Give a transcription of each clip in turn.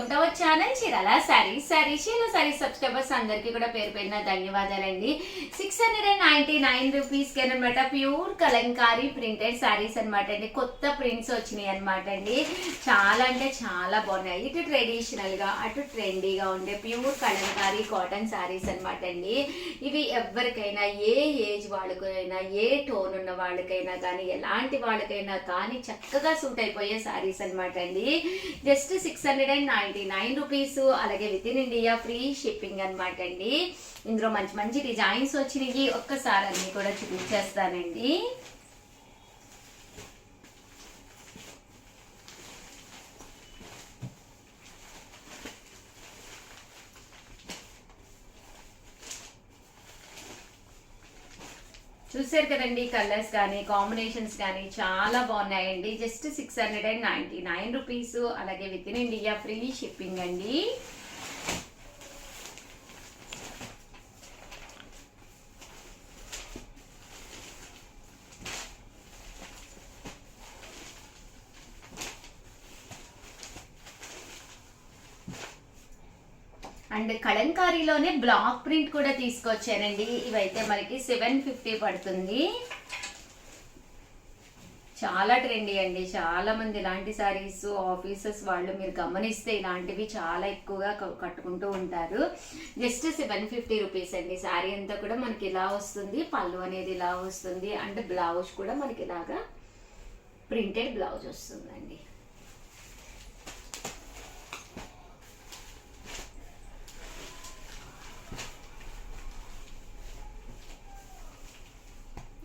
ఉంటావో channel Chirala sorry sorry Cheera sari subscribers అందరికీ కూడా పేరు పెట్టిన ధన్యవాదాలండి. Six hundred and ninety nine రూపీస్కి అనమాట ప్యూర్ కలంకారీ ప్రింటెడ్ సారీస్ అనమాట అండి. కొత్త ప్రింట్స్ వచ్చినాయి అనమాట అండి. చాలా అంటే చాలా బాగున్నాయి. ఇటు ట్రెడిషనల్గా అటు ట్రెండీగా ఉండే ప్యూర్ కలంకారీ కాటన్ సారీస్ అనమాట అండి. ఇవి ఎవరికైనా ఏ ఏజ్ వాళ్ళకైనా ఏ టోన్ ఉన్న వాళ్ళకైనా కానీ ఎలాంటి వాళ్ళకైనా కానీ చక్కగా సూట్ అయిపోయే సారీస్ అనమాట అండి. Just six hundred and ninety nine rupees అలాగే with in India free shipping అనమాట అండి. ఇందులో మంచి మంచి డిజైన్స్ వచ్చినాయి. ఒక్కసారి అన్ని కూడా చూపించేస్తానండి. చూసారు కదండి కలర్స్ కానీ కాంబినేషన్స్ కానీ చాలా బాగున్నాయండి. Just six hundred and ninety nine rupees అలాగే with in India free shipping అండి. అండ్ కలంకారీలోనే బ్లాక్ ప్రింట్ కూడా తీసుకొచ్చానండి ఇవైతే మనకి సెవెన్ ఫిఫ్టీ పడుతుంది. చాలా ట్రెండీ అండి. చాలా మంది ఇలాంటి సారీస్ ఆఫీసెస్ వాళ్ళు మీరు గమనిస్తే ఇలాంటివి చాలా ఎక్కువగా క- కట్టుకుంటూ ఉంటారు. జస్ట్ సెవెన్ ఫిఫ్టీ రూపీస్ అండి. శారీ అంతా కూడా మనకి ఇలా వస్తుంది. పళ్ళు అనేది ఇలా వస్తుంది. అండ్ బ్లౌజ్ కూడా మనకి ఇలాగా ప్రింటెడ్ బ్లౌజ్ వస్తుందండి.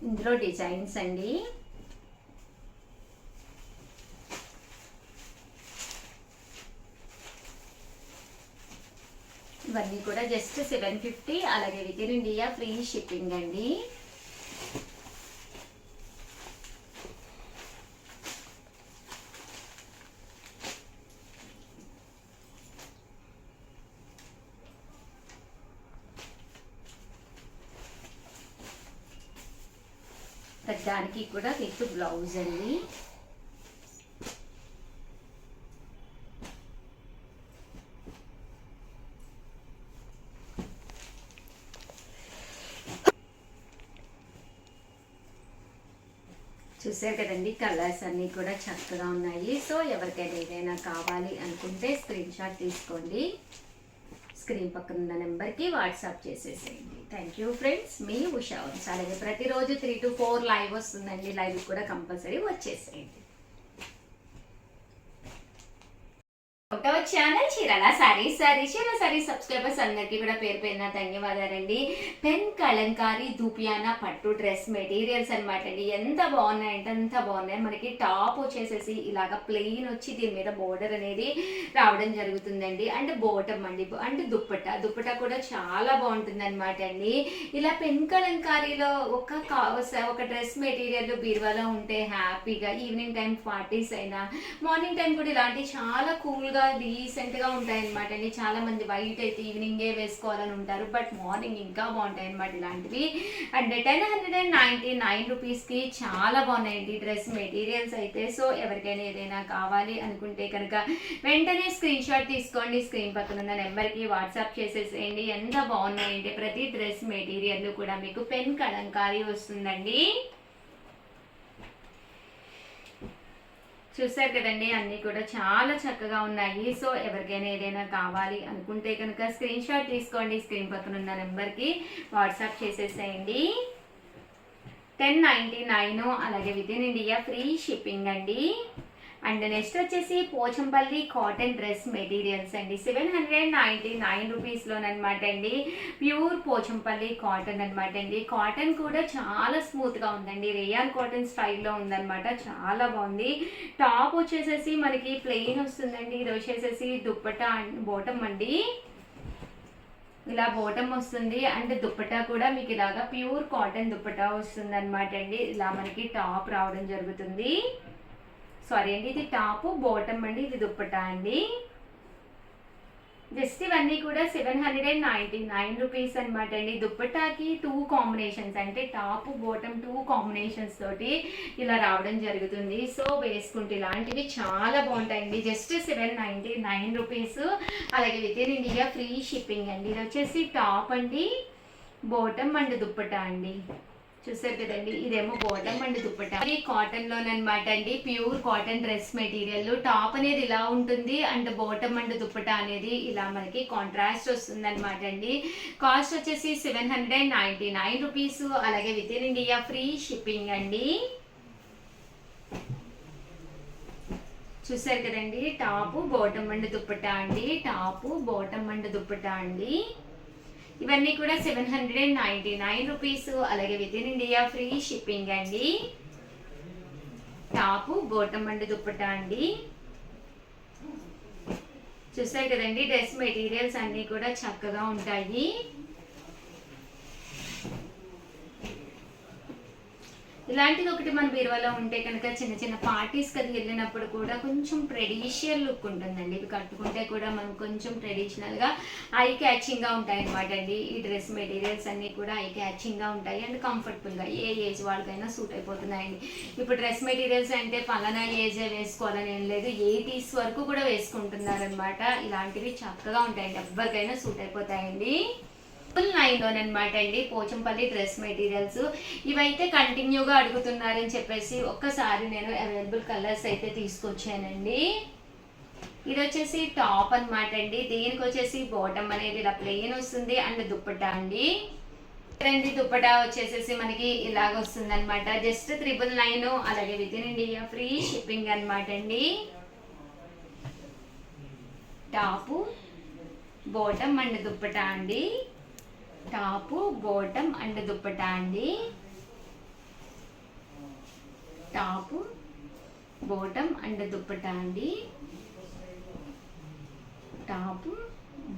ఇందులో డిజైన్స్ అండి. ఇవన్నీ కూడా జస్ట్ సెవెన్ ఫిఫ్టీ అలాగే with in India free shipping అండి. దానికి కూడా విత్ బ్లౌజ్ అండి. చూసారు కదండి కలర్స్ అన్నీ కూడా చక్కగా ఉన్నాయి. సో ఎవరికైనా ఏదైనా కావాలి అనుకుంటే స్క్రీన్ షాట్ తీసుకోండి. స్క్రీన్ పక్కన ఉన్న నెంబర్కి వాట్సాప్ చేసేసేయండి. థ్యాంక్ యూ ఫ్రెండ్స్ మీ ఉషా వంశ్ అలాగే ప్రతిరోజు త్రీ టు ఫోర్ లైవ్ వస్తుందండి. లైవ్ కూడా కంపల్సరీ వచ్చేసేయండి. ఒకటవ channel Chirala? Sorry sorry Cheera sari subscribers అందరికీ కూడా పేరు పేరున ధన్యవాదాలండి. పెన్ కలంకారీ దూపియానా పట్టు డ్రెస్ మెటీరియల్స్ అనమాట అండి. ఎంత బాగున్నాయి అంటే అంత బాగున్నాయి. మనకి టాప్ వచ్చేసేసి ఇలాగ ప్లెయిన్ వచ్చి దీని మీద బోర్డర్ అనేది రావడం జరుగుతుందండి. అండ్ బోటం అండి. అంటే దుప్పట. దుప్పట కూడా చాలా బాగుంటుంది అనమాట అండి. ఇలా పెన్ కలంకారీలో ఒక ఒక డ్రెస్ మెటీరియల్ బీరువాలో ఉంటే హ్యాపీగా ఈవినింగ్ టైం పార్టీస్ అయినా మార్నింగ్ టైం కూడా ఇలాంటి చాలా కూల్గా డీసెంట్గా డీసెంట్ ఉంటాయి అనమాట అండి. చాలా మంది వైట్ అయితే ఈవినింగే వేసుకోవాలని ఉంటారు బట్ మార్నింగ్ ఇంకా బాగుంటాయి అనమాట ఇలాంటివి. And ten hundred and ninety nine రూపీస్కి చాలా బాగున్నాయండి డ్రెస్ మెటీరియల్స్ అయితే. సో ఎవరికైనా ఏదైనా కావాలి అనుకుంటే కనుక వెంటనే స్క్రీన్ షాట్ తీసుకోండి. స్క్రీన్ పక్కన ఉన్న నెంబర్కి వాట్సాప్ చేసేసేయండి. ఎంత బాగున్నాయండి ప్రతి డ్రెస్ మెటీరియల్ కూడా మీకు పెన్ కలంకారీ వస్తుందండి. చూసారు కదండి అన్నీ కూడా చాలా చక్కగా ఉన్నాయి. సో ఎవరికైనా ఏదైనా కావాలి అనుకుంటే కనుక స్క్రీన్ షాట్ తీసుకోండి. స్క్రీన్ పక్కన ఉన్న నెంబర్కి వాట్సాప్ చేసేసేయండి. టెన్ నైంటీ నైన్ అలాగే with in India free shipping అండి. అండ్ నెక్స్ట్ వచ్చేసి పోచంపల్లి కాటన్ డ్రెస్ మెటీరియల్స్ అండి. సెవెన్ హండ్రెడ్ నైంటీ నైన్ రూపీస్లోనమాట అండి. ప్యూర్ పోచంపల్లి కాటన్ అనమాట అండి. కాటన్ కూడా చాలా స్మూత్గా ఉందండి. రేయాన్ కాటన్ స్టైల్లో ఉందన్నమాట. చాలా బాగుంది. టాప్ వచ్చేసేసి మనకి ప్లెయిన్ వస్తుందండి. ఇది వచ్చేసేసి దుప్పట బోటం అండి. ఇలా బోటం వస్తుంది. అండ్ దుప్పటా కూడా మీకు ఇలాగా ప్యూర్ కాటన్ దుప్పటా వస్తుంది అనమాట అండి. ఇలా మనకి టాప్ రావడం జరుగుతుంది. సారీ అండి ఇది టాప్ బాటమ్ అండి ఇది దుప్పటా అండి. జస్ట్ ఇవన్నీ కూడా seven hundred and ninety nine rupees అనమాట అండి. దుప్పటాకి టూ కాంబినేషన్స్ అంటే టాప్ బాటమ్ టూ కాంబినేషన్స్ తోటి ఇలా రావడం జరుగుతుంది. సో వేసుకుంటే ఇలాంటివి చాలా బాగుంటాయండి. Just seven ninety nine rupees. అలాగే with in India free shipping అండి. ఇది వచ్చేసి టాప్ అండి బాటమ్ అండ్ దుప్పటా అండి. చూసారు కదండి ఇదేమో బాటమ్ అండ్ దుప్పట. ఇది కాటన్ లోనమాట అండి pure cotton dress material. Top అనేది ఇలా ఉంటుంది అండ్ బాటమ్ అండ్ దుప్పట అనేది ఇలా మనకి కాంట్రాస్ట్ వస్తుంది అనమాట అండి. కాస్ట్ వచ్చేసి seven hundred and ninety nine rupees. అలాగే with in India free shipping అండి. చూసారు కదండి టాపు బాటమ్ అండ్ దుప్పట అండి టాపు బాటమ్ అండ్ దుప్పట అండి. ఇవన్నీ కూడా seven hundred and ninety nine rupees అలాగే with in India free shipping అండి. టాపు బాటమ్ అండ్ దుప్పట అండి. చూసారు కదండి డ్రెస్ మెటీరియల్స్ అన్నీ కూడా చక్కగా ఉంటాయి. ఇలాంటిది ఒకటి మన బీరువాలో ఉంటే కనుక చిన్న చిన్న పార్టీస్ కది వెళ్ళినప్పుడు కూడా కొంచెం ట్రెడిషనల్ లుక్ ఉంటుందండి. ఇవి కట్టుకుంటే కూడా మనం కొంచెం ట్రెడిషనల్గా ఐ క్యాచింగ్గా ఉంటాయి అనమాట అండి. ఈ డ్రెస్ మెటీరియల్స్ అన్నీ కూడా ఐ క్యాచింగ్గా ఉంటాయి అండ్ కంఫర్టబుల్గా ఏ ఏజ్ వాళ్ళకైనా సూట్ అయిపోతున్నాయండి. ఇప్పుడు డ్రెస్ మెటీరియల్స్ అంటే పలానా ఏజే వేసుకోవాలని ఏం లేదు. ఎయిటీస్ వరకు కూడా వేసుకుంటున్నారనమాట ఇలాంటివి చక్కగా ఉంటాయండి. ఎవరికైనా సూట్ అయిపోతాయండి. ట్రిపుల్ నైన్ అనమాట అండి. Pochampally dress materials. ఇవైతే కంటిన్యూగా అడుగుతున్నారని చెప్పేసి ఒక్కసారి నేను అవైలబుల్ కలర్స్ అయితే తీసుకొచ్చానండి. ఇది వచ్చేసి టాప్ అన్నమాట అండి. దీనికి వచ్చేసి బాటమ్ అనేది ఇలా ప్లెయిన్ వస్తుంది అండ్ దుప్పటా అండి. రెండు దుప్పటా వచ్చేసేసి మనకి ఇలాగ వస్తుంది అనమాట జస్ట్ త్రిబుల్ నైన్ అలాగే with in India free shipping అనమాట అండి. టాపు బాటమ్ అండ్ దుప్పటా అండి. టాపు బాటమ్ అండ్ దుప్పటా అండి. టాపు బాటమ్ అండ్ దుప్పటా అండి. టాపు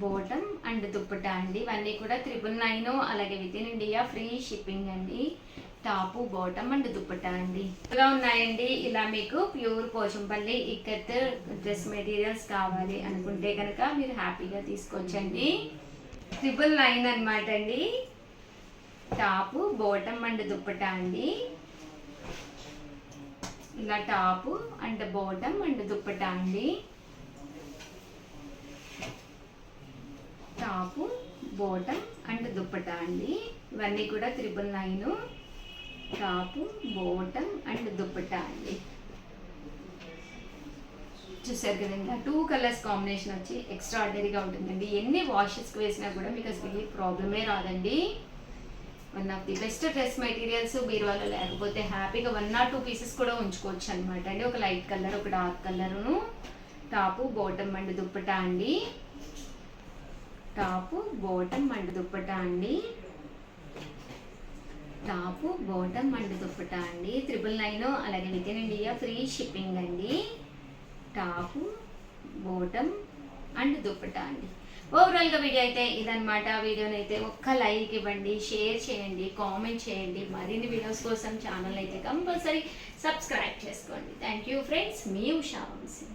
బోటమ్ అండ్ దుప్పటా అండి. ఇవన్నీ కూడా త్రిపుల్ నైన్ అలాగే with in India free shipping అండి. టాపు బాటమ్ అండ్ దుప్పటా అండి. ఇలా ఉన్నాయండి. ఇలా మీకు pure Pochampally ikat dress materials కావాలి అనుకుంటే కనుక మీరు హ్యాపీగా తీసుకొచ్చండి ట్రిపుల్ నైన్ అనమాట అండి. టాపు బోటం అండ్ దుప్పటా అండి. ఇలా top and bottom and dupatta అండి. టాపు బోటమ్ అండ్ దుప్పటా అండి. ఇవన్నీ కూడా triple nine. Top bottom and dupatta అండి. చూసారు కదండి ఆ టూ కలర్స్ కాంబినేషన్ వచ్చి ఎక్స్ట్రా ఆర్డినరీగా ఉంటుందండి. ఎన్ని వాషెస్కి వేసినా కూడా మీకు అసలు ప్రాబ్లమే రాదండి. One of the best dress materials బీరువాలో లేకపోతే హ్యాపీగా వన్ ఆర్ టూ పీసెస్ కూడా ఉంచుకోవచ్చు అనమాట అండి. ఒక లైట్ కలర్ ఒక డార్క్ కలరును టాపు బాటమ్ అండ్ దుప్పటా అండి. టాపు బాటమ్ అండ్ దుప్పటా అండి. టాపు బాటమ్ అండ్ దుప్పటా అండి. త్రిబుల్ నైన్ అలాగే with in India free shipping అండి. టాపు బోటం అండ్ దుప్పటా అండి. ఓవరాల్గా వీడియో అయితే ఇదనమాట వీడియోని అయితే ఒక్క లైక్ ఇవ్వండి షేర్ చేయండి కామెంట్ చేయండి. మరిన్ని వీడియోస్ కోసం ఛానల్ అయితే కంపల్సరీ సబ్స్క్రైబ్ చేసుకోండి. థ్యాంక్ యూ ఫ్రెండ్స్ మీ ఉషా వంశీ.